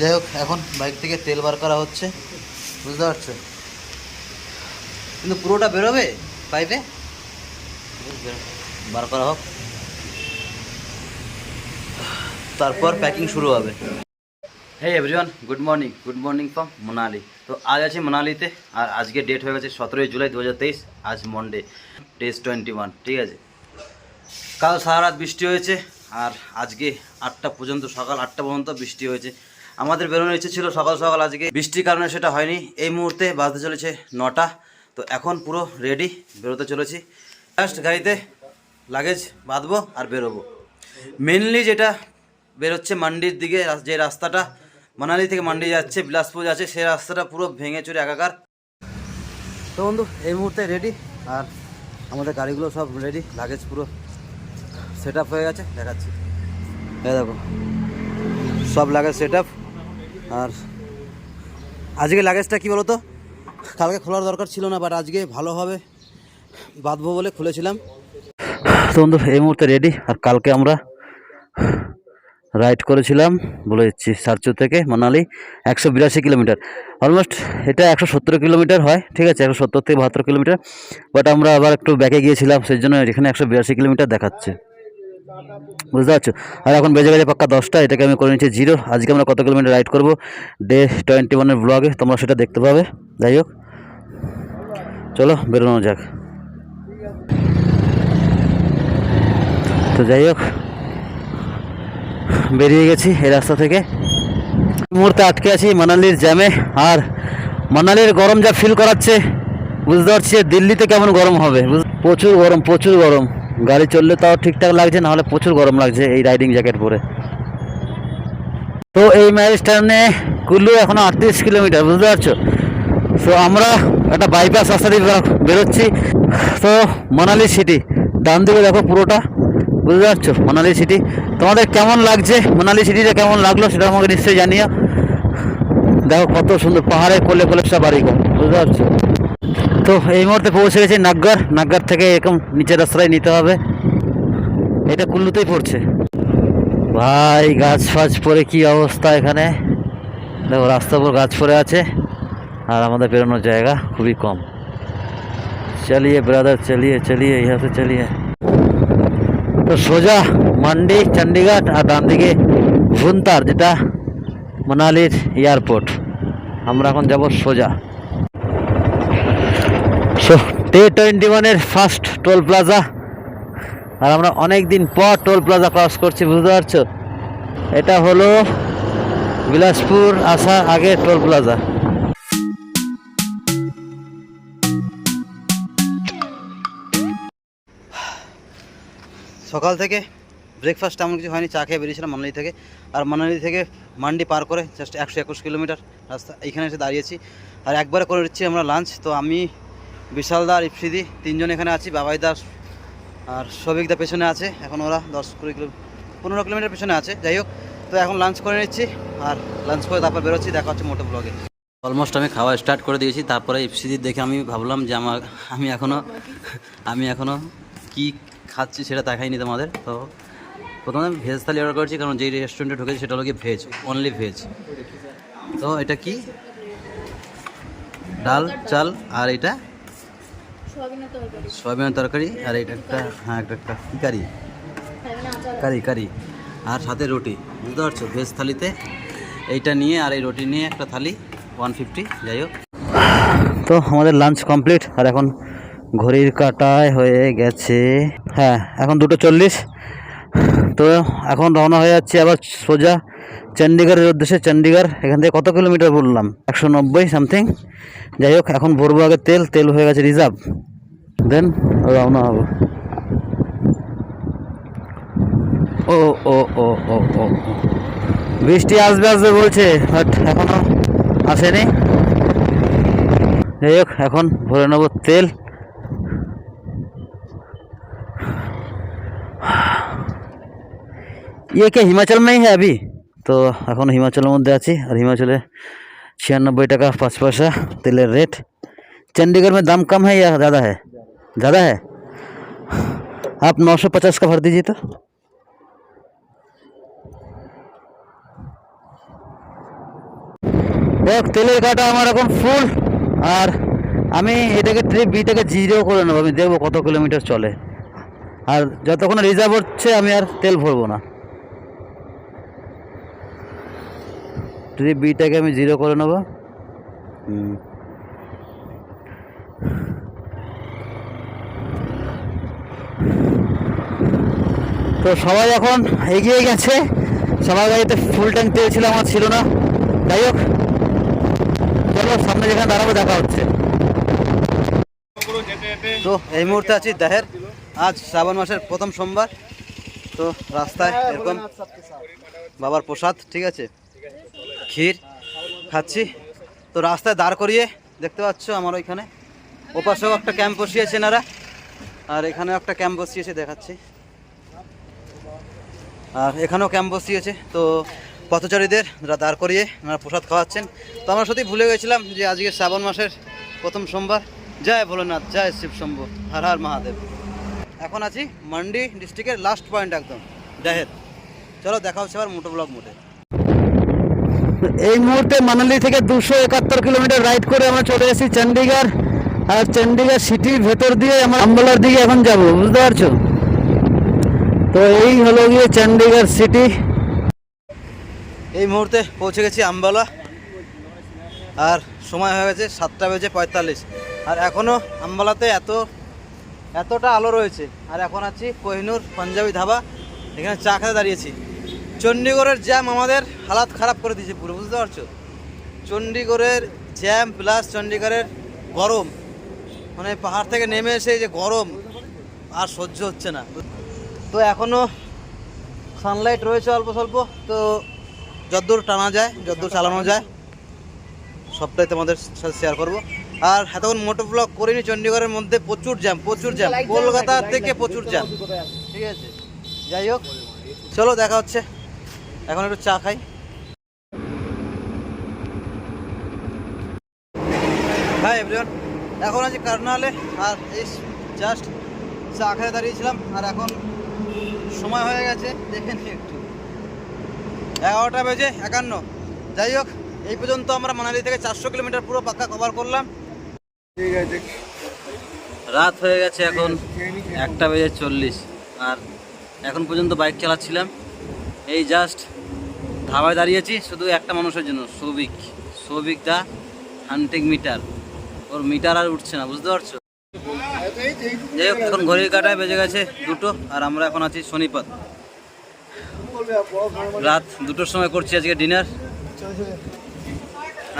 যাই হোক, এখন বাইক থেকে তেল বার করা হচ্ছে। বুঝতে পারছ? কিন্তু পুরোটা বেরোবে পাইপে? বার করা হোক। তারপর প্যাকিং শুরু হবে। Hey everyone good morning good morning from Monali তো আজ আছি মোনালিতে আর আজকে ডেট হয়ে গেছে সতেরোই জুলাই দু হাজার তেইশ, আজ মন্ডে ডেজ টোয়েন্টি ওয়ান ঠিক আছে? কাল সারা রাত বৃষ্টি হয়েছে, আর আজকে আটটা পর্যন্ত, সকাল আটটা পর্যন্ত বৃষ্টি হয়েছে। আমাদের বেরোনোর ইচ্ছে ছিল সকাল সকাল আজকে। বৃষ্টির কারণে সেটা হয়নি। এই মুহূর্তে বাজতে চলেছে নটা। তো এখন পুরো রেডি বেরোতে চলেছি। জাস্ট গাড়িতে লাগেজ বাঁধবো আর বেরোবো। মেনলি যেটা বেরোচ্ছে মান্ডির দিকে যে রাস্তাটা মানালি থেকে মান্ডি যাচ্ছে, বিলাসপুর যাচ্ছে, সেই রাস্তাটা পুরো ভেঙে চুরে একাকার। তো বন্ধু, এই মুহূর্তে রেডি আর আমাদের গাড়িগুলো সব রেডি লাগেজ পুরো সেট হয়ে গেছে, দেখাচ্ছি। দেখো, সব লাগেজ সেট আর আজকে লাগেজটা কী বলো তো কালকে খোলার দরকার ছিল না বাট আজকে ভালোভাবে বাঁধবো বলে খুলেছিলাম। তো বন্ধু, এই মুহূর্তে রেডি আর কালকে আমরা রাইড করেছিলাম, বলে দিচ্ছি সারচু থেকে মানালি, একশো বিরাশি কিলোমিটার। অলমোস্ট এটা একশো সত্তর কিলোমিটার হয়, ঠিক আছে, একশো সত্তর থেকে বাহাত্তর কিলোমিটার। বাট আমরা আবার একটু ব্যাকে গিয়েছিলাম, সেই জন্য এখানে একশো বিরাশি কিলোমিটার দেখাচ্ছে। বুঝতে পারছ? আর এখন বেজে গেছে পাক্কা দশটা, এটাকে আমি করে নিচ্ছি জিরো। আজকে আমরা কত কিলোমিটার রাইড করব? ডে টোয়েন্টি ওয়ানের ব্লগে তোমরা সেটা দেখতে পাবে। যাই হোক, চলো বেরোনো যাক। তো যাই হোক, বেরিয়ে গেছি এই রাস্তা থেকে। মুহূর্তে আটকে আছি মানালির জ্যামে, আর মানালির গরম যা ফিল করাচ্ছে, বুঝতে পারছি দিল্লিতে কেমন গরম হবে। প্রচুর গরম প্রচুর গরম। গাড়ি চললে তাও ঠিকঠাক লাগছে, নাহলে প্রচুর গরম লাগছে এই রাইডিং জ্যাকেট পরে। তো এই ম্যারেজ স্ট্যান্ডে কুল্লু এখনও আটত্রিশ কিলোমিটার, বুঝতে পারছ? তো আমরা একটা বাইপাস রাস্তা দিয়ে বেরোচ্ছি। তো মানালি সিটি ডান দিকে দেখো পুরোটা, বুঝতে পারছ? মানালি সিটি তোমাদের কেমন লাগছে? মানালি সিটিটা কেমন লাগল সেটা আমাকে নিশ্চয়ই জানিও। দেখো কত সুন্দর পাহাড়ে কোলে কোলে সব বাড়ি বুঝতে পারছ? তো এই মুহূর্তে পৌঁছে গেছি নাগগার নাগগার থেকে এরকম নিচের রাস্তায় নিতে হবে। এটা কুল্লুতেই পড়ছে। ভাই, গাছ ফাছ পরে কি অবস্থা এখানে? দেখো, রাস্তার পর গাছ পরে আছে। আর আমাদের বেরোনোর জায়গা খুবই কম। চালিয়ে ব্রাদার চালিয়ে চালিয়ে ইহাতে চালিয়ে। তো সোজা মান্ডি, চণ্ডীগড় আর ডান দিকে ভুন্তার, যেটা মানালির এয়ারপোর্ট। আমরা এখন যাব সোজা। সো ডে টোয়েন্টি ওয়ানের ফার্স্ট টোল প্লাজা আর আমরা অনেক দিন পর টোল প্লাজা ক্রস করছি, বুঝতে পারছ? এটা হলো বিলাসপুর আসা আগে টোল প্লাজা সকাল থেকে ব্রেকফাস্ট এমন কিছু হয়নি, চা খেয়ে বেরিয়েছিলাম মানালি থেকে। আর মানালি থেকে মান্ডি পার করে জাস্ট একশো একুশ কিলোমিটার রাস্তা, এইখানে এসে দাঁড়িয়েছি। আর একবারে করে দিচ্ছি আমরা লাঞ্চ তো আমি বিশালদা আর ইপসিদি তিনজন এখানে আছি, বাবাই দাস আর সবিকদা পেছনে আছে, এখন ওরা দশ কুড়ি কিলো, পনেরো কিলোমিটার পেছনে আছে, যাই হোক। তো এখন লাঞ্চ করে নিচ্ছি আর লাঞ্চ করে তারপর বেরোচ্ছি, দেখা হচ্ছে মোটো ব্লগে অলমোস্ট আমি খাওয়া স্টার্ট করে দিয়েছি, তারপরে ইপসিদি দেখে আমি ভাবলাম যে আমার, আমি এখনও আমি এখনও কি খাচ্ছি সেটা দেখাইনি তোমাদের। তো প্রথমে আমি ভেজ থালি অর্ডার করেছি, কারণ যেই রেস্টুরেন্টে ঢুকেছি সেটা হলো কি ভেজ অনলি ভেজ তো এটা কি? ডাল, চাল আর এটা সয়াবিনের তরকারি। আর এটা একটা হ্যাঁ একটা একটা কারি। কারি কারি। আর সাথে রুটি। বুঝতে পারছ? ভেজ থালিতে। এইটা নিয়ে আর এই রুটি নিয়ে একটা থালি ওয়ান ফিফটি যাই হোক। তো আমাদের লাঞ্চ কমপ্লিট আর এখন ঘড়ির কাটায় হয়ে গেছে। হ্যাঁ এখন দুটো চল্লিশ। তো এখন রওনা হয়ে যাচ্ছে আবার সোজা চণ্ডীগড়ের উদ্দেশ্যে। চণ্ডীগড় এখান থেকে কত কিলোমিটার বললাম? একশো নব্বই সামথিং যাই হোক, এখন ভরবো আগে তেল তেল হয়ে গেছে রিজার্ভ দেন রওনা হব। ও ও ও ও ও। বৃষ্টি আসবে আসবে বলছে বাট এখনও আসেনি। যাই হোক, এখন ভরে নেব তেল। ये क्या हिमाचल में ही है अभी তো এখন হিমাচলের মধ্যে আছি আর হিমাচলে छियानबे টাকা पाँच पैसा तेलेर रेट चंडीगढ़ में दाम कम है या ज़्यादा है ज़्यादा है आप नौ सौ पचास का भर दीजिए तो দেখ তেলের কাটা আমার এখন ফুল আর আমি এটাকে ট্রিপ বিটাকে জিরো করে নেবো আমি দেখবো কত কিলোমিটার চলে আর যতক্ষণ রিজার্ভ হচ্ছে আমি আর তেল ভরবো না ট্রিপ বিটাকে আমি জিরো করে নেব? তো সবাই এখন এগিয়ে গেছে। সবার গাড়িতে ফুল ট্যাঙ্ক তেল ছিল আমার ছিল না। যাই হোক চলো সামনে যেখানে দাঁড়াবো দেখা হচ্ছে। তো এই মুহূর্তে আছি দেহের। আজ শ্রাবণ মাসের প্রথম সোমবার। তো রাস্তায় এরকম বাবার প্রসাদ ঠিক আছে? ক্ষীর খাচ্ছি। তো রাস্তায় দাঁড় করিয়ে দেখতে পাচ্ছ আমার ওইখানে। ওপাশেও একটা ক্যাম্প বসিয়েছে এনারা আর এখানেও একটা ক্যাম্প বসিয়েছে, দেখাচ্ছি। আর এখানেও ক্যাম্প বসিয়েছে। তো পথচারীদের দাঁড় করিয়ে ওনারা প্রসাদ খাওয়াচ্ছেন। তো আমরা সত্যি ভুলে গেছিলাম যে আজকে শ্রাবণ মাসের প্রথম সোমবার। জয় ভোলেনাথ, জয় শিব শম্ভু। হর হর মহাদেব। এখন আছি মান্ডি ডিস্ট্রিক্টের লাস্ট পয়েন্ট একদম, দেহের। চলো দেখা হচ্ছে আবার মোটো ব্লগ মোটে। এই মুহূর্তে মানালি থেকে দুশো একাত্তর কিলোমিটার রাইড করে আমরা চলে এসেছি চণ্ডীগড় আর চণ্ডীগড় সিটির ভেতর দিয়ে আমরা আম্বালার দিকে এখন যাব, বুঝতে পারছ? তো এই হলো গিয়ে চণ্ডীগড় সিটি এই মুহূর্তে পৌঁছে গেছি আম্বালা। আর সময় হয়ে গেছে সাতটা বেজে পঁয়তাল্লিশ। আর এখনও আম্বালাতে এত, এতটা আলো রয়েছে। আর এখন আছি কোহিনুর পাঞ্জাবি ধাবা। এখানে চা খেতে দাঁড়িয়েছি। চণ্ডীগড়ের জ্যাম আমাদের হালাত খারাপ করে দিয়েছে পুরো বুঝতে পারছ? চণ্ডীগড়ের জ্যাম প্লাস চণ্ডীগড়ের গরম মানে পাহাড় থেকে নেমে এসে এই যে গরম আর সহ্য হচ্ছে না। তো এখনও সানলাইট রয়েছে অল্প স্বল্প তো যতদূর টানা যায় যদ্দূর চালানো যায় সবটাই তোমাদের সাথে শেয়ার করব। আর এতক্ষণ মোটো ব্লগ করিনি চণ্ডীগড়ের মধ্যে প্রচুর জ্যাম প্রচুর জ্যাম কলকাতা থেকে প্রচুর জ্যাম ঠিক আছে? যাই হোক চলো দেখা হচ্ছে। এখন একটু চা খাই। হাই এভরিওয়ান এখন আছি কার্নালে আর এই জাস্ট চা খেতে দাঁড়িয়েছিলাম আর এখন সময় হয়ে গেছে দেখে নি একটু। এগারোটা বেজে একান্ন। যাই হোক এই পর্যন্ত আমরা মানালি থেকে চারশো কিলোমিটার পুরো পাক্কা কভার করলাম। ঠিক আছে। রাত হয়ে গেছে এখন একটা বেজে চল্লিশ আর এখন পর্যন্ত বাইক চালাচ্ছিলাম। এই জাস্ট ধাবায় দাঁড়িয়েছি, শুধু একটা মানুষের জন্য, Souvik. Souvik da hunting meter. ওর মিটার আর উঠছে না, বুঝতে পারছ? যাই হোক, এখন ঘড়ির কাটায় বেজে গেছে দুটো, আর আমরা এখন আছি শনিপাত রাত দুটোর সময় করছি আজকে ডিনার।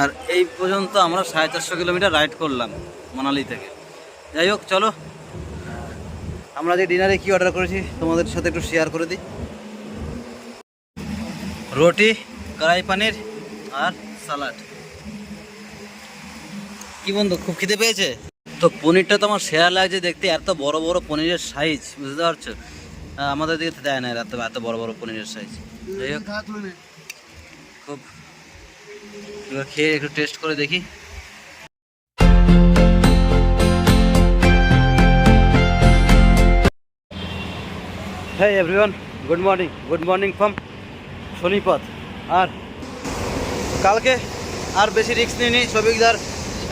আর এই পর্যন্ত আমরা সাড়ে চারশো কিলোমিটার রাইড করলাম মানালি থেকে। যাই হোক, চলো। আমরা যে ডিনারে কি অর্ডার করেছি, তোমাদের সাথে একটু শেয়ার করে দিই। রুটি কড়াই পানির আর সালাড। কি বন্ধু খুব খিদে পেয়েছে? তো পনিরটা তো আমার সেরা লাগছে দেখতে এত বড় বড় পনিরের সাইজ বুঝতে পারছ? আমাদের দিকে তো দেয় না এত এত বড় বড় পনিরের সাইজ যাই হোক খুব এবার খেয়ে একটু টেস্ট করে দেখি। হ্যাঁ everyone good morning good morning from Sonipat. আর কালকে আর বেশি রিস্ক নিইনি সবিকদার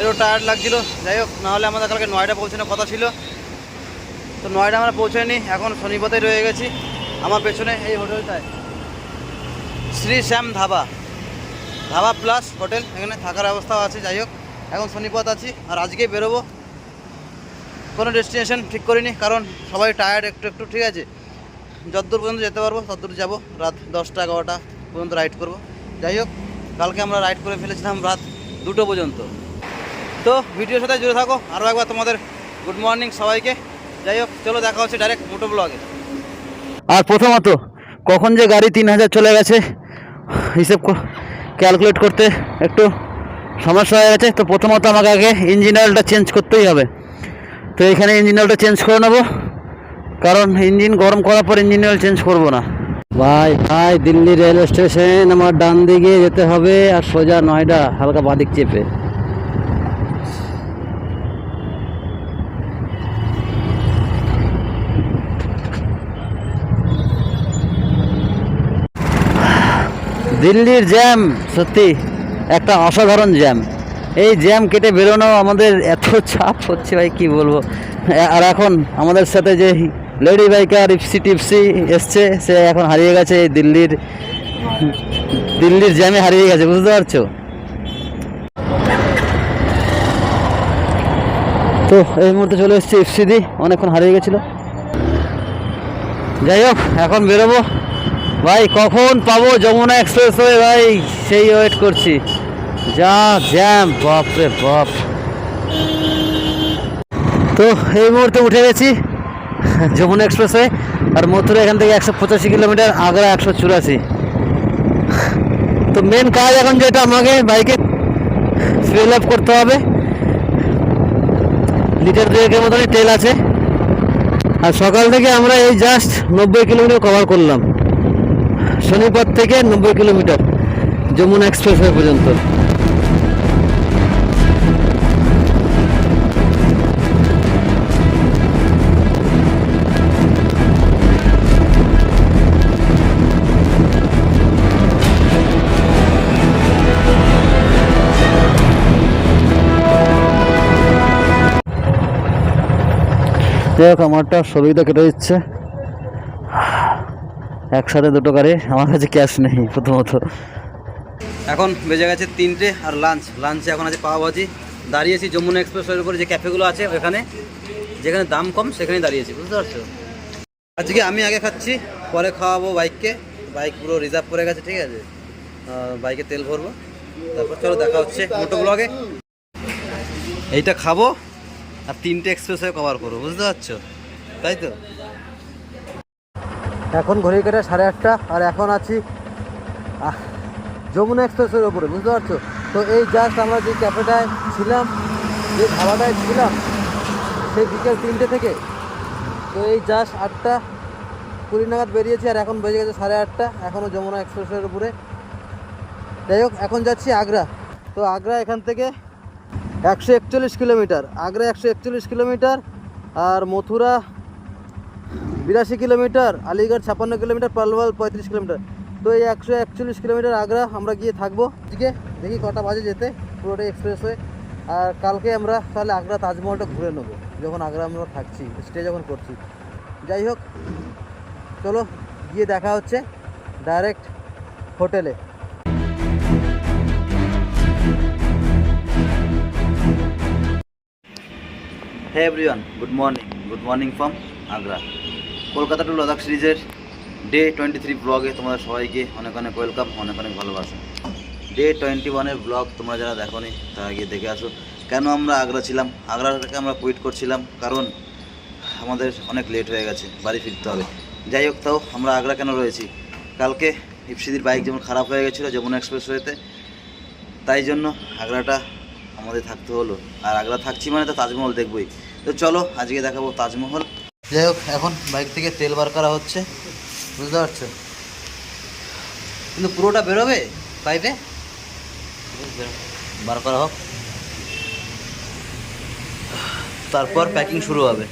একটু টায়ার্ড লাগছিল। যাই হোক নাহলে আমাদের কালকে নয়ডা পৌঁছানোর কথা ছিল। তো নয়ডা আমরা পৌঁছাইনি এখন শনিপথে রয়ে গেছি আমার পেছনে এই হোটেলটায়। শ্রী শ্যাম ধাবা। ধাবা প্লাস হোটেল, এখানে থাকার ব্যবস্থাও আছে, যাই হোক, এখন শনিপথ আছি। আর আজকেই বেরোবো, কোনো ডেস্টিনেশন ঠিক করিনি, কারণ সবাই টায়ার্ড একটু একটু, ঠিক আছে? যতদূর পর্যন্ত যেতে পারব ততদূর যাব, রাত দশটা, এগারোটা পর্যন্ত রাইড করব। যাই হোক, কালকে আমরা রাইড করে ফেলেছিলাম রাত দুটো পর্যন্ত। তো ভিডিওর সাথে জুড়ে থাকো আরও একবার তোমাদের গুড মর্নিং সবাইকে। যাই হোক, চলো দেখা হচ্ছে ডাইরেক্ট মোটো ব্লগে আর প্রথমত, কখন যে গাড়ি তিন হাজার চলে গেছে, হিসেব ক্যালকুলেট করতে একটু সমস্যা হয়ে গেছে। তো প্রথমত আমাকে আগে ইঞ্জিন অয়েলটা চেঞ্জ করতেই হবে। তো এখানে ইঞ্জিন অয়েলটা চেঞ্জ করে নেব। কারণ ইঞ্জিন গরম করার পর ইঞ্জিন অয়েল চেঞ্জ করব না। ভাই ভাই দিল্লি রেলওয়ে স্টেশন আমার ডান দিকে যেতে হবে আর সোজা নয়ডা হালকা বাদিক চেপে। দিল্লির জ্যাম সত্যি একটা অসাধারণ জ্যাম। এই জ্যাম কেটে বেরোনো আমাদের এত চাপ হচ্ছে ভাই কি বলব? আর এখন আমাদের সাথে যে লেডি বাইকার ইপসি টিপসি এসছে, সে এখন হারিয়ে গেছে দিল্লির দিল্লির জ্যামে হারিয়ে গেছে, বুঝতে পারছ? তো, এই মুহূর্তে চলে এসেছি ইফসিদি অনেকক্ষণ হারিয়ে গেছিল। যাই হোক, এখন বেরোবো। ভাই, কখন পাবো? যমুনা এক্সপ্রেস হয়ে ভাই, সেই ওয়েট করছি। যা জ্যাম বাপ রে বাপ। তো, এই মুহূর্তে উঠে গেছি। যমুনা এক্সপ্রেস হয়ে আর মথুরা এখান থেকে একশো পঁচাশি কিলোমিটার, আগ্রা একশো চুরাশি। তো মেন কাজ এখন যেটা, আমাকে বাইকে ফিল আপ করতে হবে। লিটার দুয়েকের মতনই তেল আছে। আর সকাল থেকে আমরা এই জাস্ট নব্বই কিলোমিটার কভার করলাম। শনিবার থেকে নব্বই কিলোমিটার যমুনা এক্সপ্রেসওয়ে পর্যন্ত। যাই হোক আমারটা সুবিধা কেটে দিচ্ছে। একসাথে দুটো গাড়ি, আমার কাছে ক্যাশ নেই প্রথমত। এখন বেজে গেছে তিনটে আর লাঞ্চ লাঞ্চে এখন আছে পাওয়াভাজি দাঁড়িয়েছি যমুনা এক্সপ্রেসের উপরে যে ক্যাফেগুলো আছে ওখানে। যেখানে দাম কম, সেখানেই দাঁড়িয়েছি, বুঝতে পারছ? আজকে আমি আগে খাচ্ছি, পরে খাওয়াবো বাইককে। বাইক পুরো রিজার্ভ করে গেছে, ঠিক আছে? বাইকে তেল ভরবো। তারপর চলো দেখা হচ্ছে মোটো ব্লগে এইটা খাব। আর তিনটে এক্সপ্রেস হয়ে কভার করব বুঝতে পারছ? তাই তো? এখন ঘড়ি কাটা সাড়ে আটটা, আর এখন আছি যমুনা এক্সপ্রেসের ওপরে বুঝতে পারছ? তো এই জাস্ট আমরা যে ক্যাফেটায় ছিলাম, যে ধাবাটায় ছিলাম, সেই বিকেল তিনটে থেকে, তো এই জাস্ট আটটা, কুড়ি নাগাদ বেরিয়েছি, আর এখন বেজে গেছে সাড়ে আটটা এখনও যমুনা এক্সপ্রেসের উপরে। যাই হোক, এখন যাচ্ছি আগ্রা। তো আগ্রা এখান থেকে একশো একচল্লিশ কিলোমিটার, আগ্রা একশো একচল্লিশ কিলোমিটার আর মথুরা বিরাশি কিলোমিটার, আলিগড় ছাপ্পান্ন কিলোমিটার, পালওয়াল পঁয়ত্রিশ কিলোমিটার। তো এই একশো একচল্লিশ কিলোমিটার আগ্রা আমরা গিয়ে থাকব। আজকে দেখি কটা বাজে যেতে, পুরোটাই এক্সপ্রেস হয়ে। আর কালকে আমরা তাহলে আগ্রা তাজমহলটা ঘুরে নেব, যখন আগ্রা আমরা থাকছি স্টে যখন করছি। যাই হোক, চলো গিয়ে দেখা হচ্ছে ডাইরেক্ট হোটেলে hey everyone good morning good morning from Agra Kolkata to Ladakh সিরিজের ডে টোয়েন্টি থ্রি ব্লগে তোমাদের সবাইকে অনেক অনেক ওয়েলকাম অনেক অনেক ভালোবাসা। ডে টোয়েন্টি ওয়ানের ব্লগ তোমরা যারা দেখো নি তারা গিয়ে দেখে আসো। কেন আমরা আগ্রা ছিলাম? আগ্রা থেকে আমরা কুইট করছিলাম কারণ আমাদের অনেক লেট হয়ে গেছে, বাড়ি ফিরতে হবে। যাই হোক, তাও আমরা আগ্রা কেন রয়েছি? কালকে ইপসিদির বাইক যেমন খারাপ হয়ে গেছিল, যমুনা এক্সপ্রেস ওয়েতে তাই জন্য আগ্রাটা আমাদের থাকতে হলো। আর আগ্রা থাকছি মানে তো তাজমহল দেখবই। তো চলো, আজকে দেখাবো তাজমহল। যাই হোক, এখন বাইক থেকে তেল বার করা হচ্ছে। বুঝতে পারছ? কিন্তু পুরোটা বেরোবে পাইপে বার করা হোক। তারপর প্যাকিং শুরু হবে।